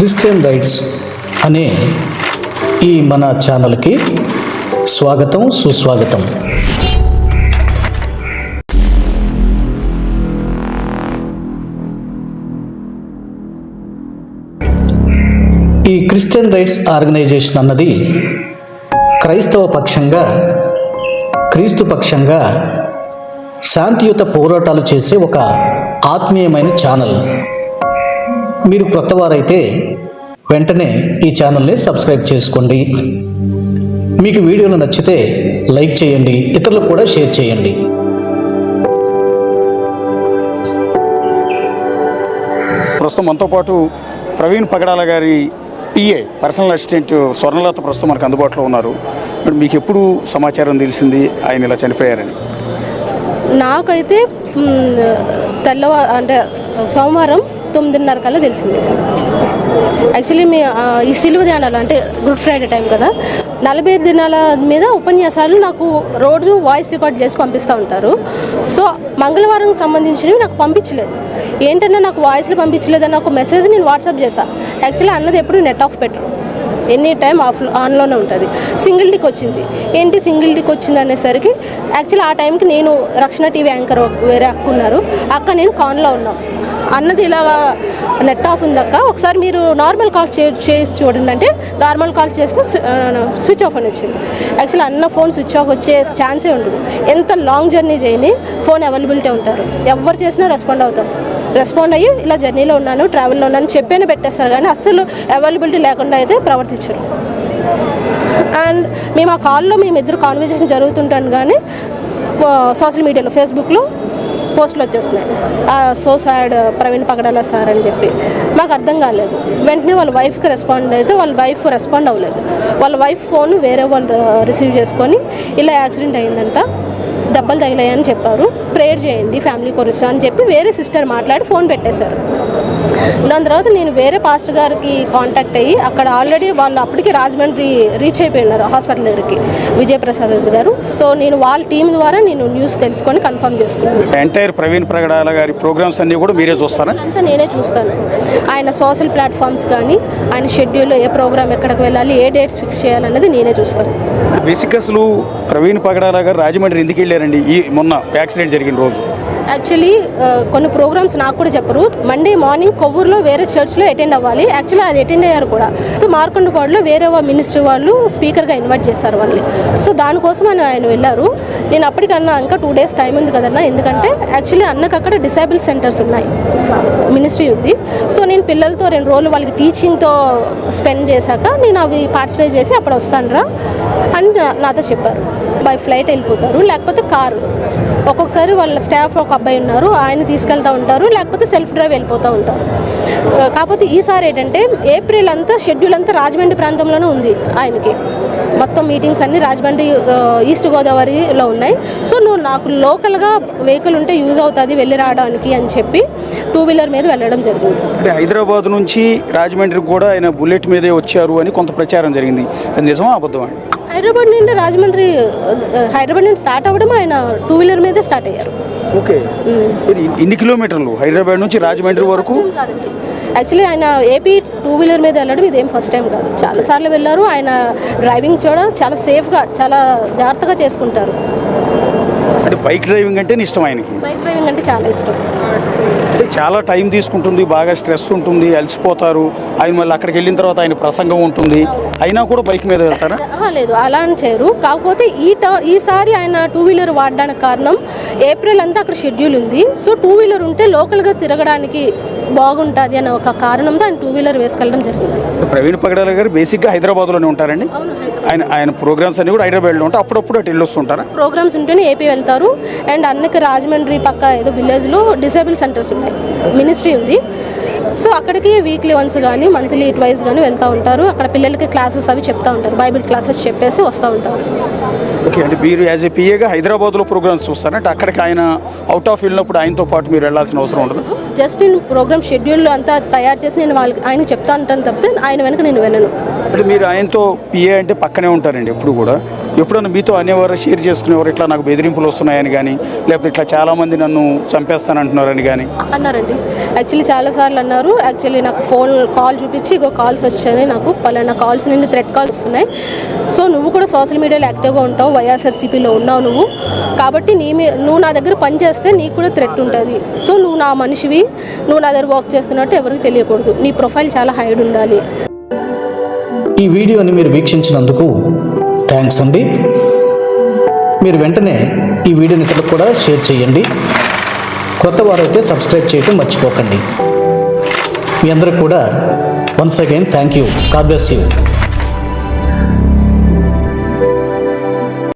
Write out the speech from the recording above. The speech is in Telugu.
క్రిస్టియన్ రైట్స్ అనే ఈ మన ఛానల్కి స్వాగతం సుస్వాగతం. ఈ క్రిస్టియన్ రైట్స్ ఆర్గనైజేషన్ అన్నది క్రైస్తవ పక్షంగా క్రీస్తు పక్షంగా శాంతియుత పోరాటాలు చేసే ఒక ఆత్మీయమైన ఛానల్. మీరు కొత్తవారైతే వెంటనే ఈ ఛానల్ని సబ్స్క్రైబ్ చేసుకోండి. మీకు వీడియోలు నచ్చితే లైక్ చేయండి ఇతరులకు కూడా షేర్ చేయండి. ప్రస్తుతం మనతో పాటు ప్రవీణ్ పగడాల గారి పిఏ పర్సనల్ అసిస్టెంట్ స్వర్ణలత ప్రస్తుతం మనకు అందుబాటులో ఉన్నారు. మరి మీకు ఎప్పుడు సమాచారం తెలిసింది? ఆయన ఇలా చనిపోయారని. నాకైతే మ్, తెల్లవా అంటే సోమవారం తొమ్మిదిన్నర కల్లా తెలిసింది. యాక్చువల్లీ మీ ఈ సిలువ ధ్యానాలు అంటే గుడ్ ఫ్రైడే టైం కదా. నలభై ఐదు దినాల మీద ఉపన్యాసాలు నాకు రోజు వాయిస్ రికార్డ్ చేసి పంపిస్తూ ఉంటారు. సో మంగళవారం సంబంధించినవి నాకు పంపించలేదు. ఏంటన్నా నాకు వాయిస్లు పంపించలేదని ఒక మెసేజ్ నేను వాట్సాప్ చేశాను యాక్చువల్లీ అన్నది ఎప్పుడు నెట్ ఆఫ్ పెట్టరు. ఎనీ టైం ఆఫ్ ఆన్లోనే ఉంటుంది. సింగిల్ డిక్ వచ్చింది. ఏంటి సింగిల్ టిక్ వచ్చింది అనేసరికి యాక్చువల్లీ ఆ టైంకి నేను రక్షణ టీవీ యాంకర్ వేరే అక్క ఉన్నారు. అక్క నేను కాన్లో ఉన్నాం. అన్నది ఇలాగా నెట్ ఆఫ్ ఉందక్క. ఒకసారి మీరు నార్మల్ కాల్ చే చేసి చూడండి. అంటే నార్మల్ కాల్ చేస్తే స్విచ్ ఆఫ్ అని వచ్చింది. యాక్చువల్లీ అన్న ఫోన్ స్విచ్ ఆఫ్ వచ్చే ఛాన్సే ఉండదు. ఎంత లాంగ్ జర్నీ చేయని ఫోన్ అవైలబిలిటీ ఉంటారు. ఎవరు చేసినా రెస్పాండ్ అవుతారు. రెస్పాండ్ అయ్యి ఇలా జర్నీలో ఉన్నాను ట్రావెల్లో ఉన్నాను చెప్పేనే పెట్టేస్తారు. కానీ అస్సలు అవైలబిలిటీ లేకుండా అయితే ప్రవర్తించరు. అండ్ మేము ఆ కాల్లో మేము ఇద్దరు కాన్వర్జేషన్ జరుగుతుంటాను కానీ సోషల్ మీడియాలో ఫేస్బుక్లో పోస్టులు వచ్చేస్తున్నాయి. So sad Praveen Pagadala sir అని చెప్పి. మాకు అర్థం కాలేదు. వెంటనే వాళ్ళ వైఫ్కి రెస్పాండ్ అయితే వాళ్ళ వైఫ్ రెస్పాండ్ అవ్వలేదు. వాళ్ళ వైఫ్ ఫోన్ వేరే వాళ్ళు రిసీవ్ చేసుకొని ఇలా యాక్సిడెంట్ అయిందంట దెబ్బలు తగిలాయని చెప్పారు ప్రేయర్ చేయండి ఫ్యామిలీ కొరుస్తా అని చెప్పి వేరే సిస్టర్ మాట్లాడి ఫోన్ పెట్టేశారు. దాని తర్వాత నేను వేరే పాస్టర్ గారికి కాంటాక్ట్ అయ్యి అక్కడ ఆల్రెడీ వాళ్ళు అప్పటికి రాజమండ్రి రీచ్ అయిపోయి ఉన్నారు హాస్పిటల్ దగ్గరికి. విజయప్రసాద్ రెడ్డి గారు. సో నేను వాళ్ళ టీం ద్వారా నేను న్యూస్ తెలుసుకొని కన్ఫర్మ్ చేసుకున్నాను. ఎంటైర్ ప్రవీణ్ పగడాల గారి ప్రోగ్రామ్స్ అన్నీ కూడా మీరే చూస్తారా? అంతా నేనే చూస్తాను. ఆయన సోషల్ ప్లాట్ఫామ్స్ కానీ ఆయన షెడ్యూల్ ఏ ప్రోగ్రామ్ ఎక్కడికి వెళ్ళాలి ఏ డేట్స్ ఫిక్స్ చేయాలన్నది నేనే చూస్తాను. బేసిక్గా అసలు ప్రవీణ్ పగడాల గారు రాజమండ్రి ఎందుకు వెళ్ళారండి? ఈ మొన్న యాక్సిడెంట్ జరిగిన రోజు. యాక్చువల్లీ uh, కొన్ని ప్రోగ్రామ్స్ నాకు కూడా చెప్పరు. మండే మార్నింగ్ కొవ్వూరులో వేరే చర్చ్లో అటెండ్ అవ్వాలి. యాక్చువల్లీ అది అటెండ్ అయ్యారు కూడా. సో మార్కొండపాడులో వేరే మినిస్టర్ వాళ్ళు స్పీకర్గా ఇన్వైట్ చేశారు వాళ్ళని. సో దానికోసం ఆయన ఆయన వెళ్ళారు. నేను అప్పటికన్నా ఇంకా టూ డేస్ టైం ఉంది కదన్నా. ఎందుకంటే యాక్చువల్లీ అన్నకు అక్కడ డిసేబుల్ సెంటర్స్ ఉన్నాయి. మినిస్ట్రీ ఉంది. సో నేను పిల్లలతో రెండు రోజులు వాళ్ళకి టీచింగ్తో స్పెండ్ చేశాక నేను అవి పార్టిసిపేట్ చేసి అప్పుడు వస్తానురా అని నా- నాతో చెప్పారు. బై ఫ్లైట్ వెళ్ళిపోతారు. లేకపోతే కారు. ఒక్కొక్కసారి వాళ్ళ స్టాఫ్ ఒక అబ్బాయి ఉన్నారు ఆయన తీసుకెళ్తూ ఉంటారు లేకపోతే సెల్ఫ్ డ్రైవ్ వెళ్ళిపోతూ ఉంటారు. కాకపోతే ఈసారి ఏంటంటే ఏప్రిల్ అంతా షెడ్యూల్ అంతా రాజమండ్రి ప్రాంతంలోనే ఉంది ఆయనకి. మొత్తం మీటింగ్స్ అన్ని రాజమండ్రి ఈస్ట్ గోదావరిలో ఉన్నాయి. సో నువ్వు నాకు లోకల్గా వెహికల్ ఉంటే యూజ్ అవుతుంది వెళ్ళి రావడానికి అని చెప్పి టూ వీలర్ మీద వెళ్ళడం జరిగింది. అంటే హైదరాబాద్ నుంచి రాజమండ్రికి కూడా ఆయన బుల్లెట్ మీదే వచ్చారు అని కొంత ప్రచారం జరిగింది. అది నిజమా అబద్ధం అండి? హైదరాబాద్ నుండి రాజమండ్రి హైదరాబాద్ నుండి స్టార్ట్ అవ్వడం ఆయన టూ వీలర్ మీదే స్టార్ట్ అయ్యారు. ఓకే. ఇన్ని కిలోమీటర్లు? హైదరాబాద్ నుంచి రాజమండ్రి వరకు? యాక్చువల్లీ ఆయన ఏపీ టూ వీలర్ మీద వెళ్ళడం ఇదేం ఫస్ట్ టైం కాదు. చాలా సార్లు వెళ్ళారు. ఆయన డ్రైవింగ్ కూడా చాలా సేఫ్గా చాలా జాగ్రత్తగా చేసుకుంటారు. బైక్ డ్రైవింగ్ అంటే ఇష్టం ఆయనకి? బైక్ డ్రైవింగ్ అంటే చాలా ఇష్టం. అంటే చాలా టైం తీసుకుంటుంది బాగా స్ట్రెస్ ఉంటుంది అలసిపోతారు. ఆయన మళ్ళీ అక్కడికి వెళ్ళిన తర్వాత ఆయన ప్రసంగం ఉంటుంది. అయినా కూడా బైక్ మీద వెళ్తారా? లేదు అలా అని చేయరు. కాకపోతే ఈ ట ఈసారి ఆయన టూ వీలర్ వాడడానికి కారణం ఏప్రిల్ అంతా అక్కడ షెడ్యూల్ ఉంది. సో టూ వీలర్ ఉంటే లోకల్గా తిరగడానికి బాగుంటుంది అనే ఒక కారణంతో ఆయన టూ వీలర్ వేసుకెళ్ళడం జరిగింది. ప్రవీణ్ పగడాల గారు బేసిక్గా హైదరాబాద్లోనే ఉంటారండి. ఆయన ఆయన ప్రోగ్రామ్స్ అన్ని కూడా హైదరాబాద్లో ఉంటాయి. అప్పుడప్పుడు అటు వెళ్ళొస్తుంటారా ప్రోగ్రామ్స్ ఉంటేనే ఏపీ వెళ్తారు. అండ్ అన్నకి రాజమండ్రి పక్క ఏదో విలేజ్లో డిసేబుల్ సెంటర్స్ ఉన్నాయి. మినిస్ట్రీ ఉంది. సో అక్కడికి వీక్లీ వన్స్ కానీ మంత్లీ ట్వైస్ కానీ వెళ్తూ ఉంటారు. అక్కడ పిల్లలకి క్లాసెస్ అవి చెప్తా ఉంటారు. బైబిల్ క్లాసెస్ చెప్పేసి వస్తూ ఉంటారు. ఓకే అంటే మీరు యాజ్ ఏ పిఏగా హైదరాబాద్లో ప్రోగ్రామ్స్ చూస్తారంటే అక్కడికి ఆయన అవుట్ ఆఫ్ వెళ్ళినప్పుడు ఆయనతో పాటు మీరు వెళ్ళాల్సిన అవసరం ఉండదు? జస్ట్ నేను ప్రోగ్రామ్ షెడ్యూల్ అంతా తయారు చేసి నేను వాళ్ళకి ఆయన చెప్తా ఉంటాను తప్పితే ఆయన వెనక నేను వెళ్ళను. అంటే మీరు ఆయనతో పిఏ అంటే పక్కనే ఉంటారండి ఎప్పుడు కూడా. ఎప్పుడన్నా మీతో అనేవారు షేర్ చేసుకునేవారు ఇట్లా నాకు బెదిరింపులు వస్తున్నాయని కానీ లేకపోతే ఇట్లా చాలామంది నన్ను చంపేస్తానంటున్నారని కానీ అన్నారండి. యాక్చువల్లీ చాలాసార్లు అన్నారు. యాక్చువల్లీ నాకు ఫోన్ కాల్ చూపించి ఇగో కాల్స్ వచ్చాయి నాకు పలానా కాల్స్ నుండి థ్రెట్ కాల్స్ వస్తున్నాయి. సో నువ్వు కూడా సోషల్ మీడియాలో యాక్టివ్గా ఉంటావు వైఎస్ఆర్సీపీలో ఉన్నావు నువ్వు. కాబట్టి నీ మీ నువ్వు నా దగ్గర పని చేస్తే నీకు కూడా థ్రెట్ ఉంటుంది. సో నువ్వు నా మనిషివి నువ్వు నా దగ్గర వర్క్ చేస్తున్నట్టు ఎవరికి తెలియకూడదు. నీ ప్రొఫైల్ చాలా హైడ్ ఉండాలి. ఈ వీడియోని మీరు వీక్షించినందుకు థ్యాంక్స్ అండి. మీరు వెంటనే ఈ వీడియోని ఇతరులకు కూడా షేర్ చేయండి. కొత్త వారైతే సబ్స్క్రైబ్ చేయడం మర్చిపోకండి. మీ అందరికి కూడా once again thank you. God bless you.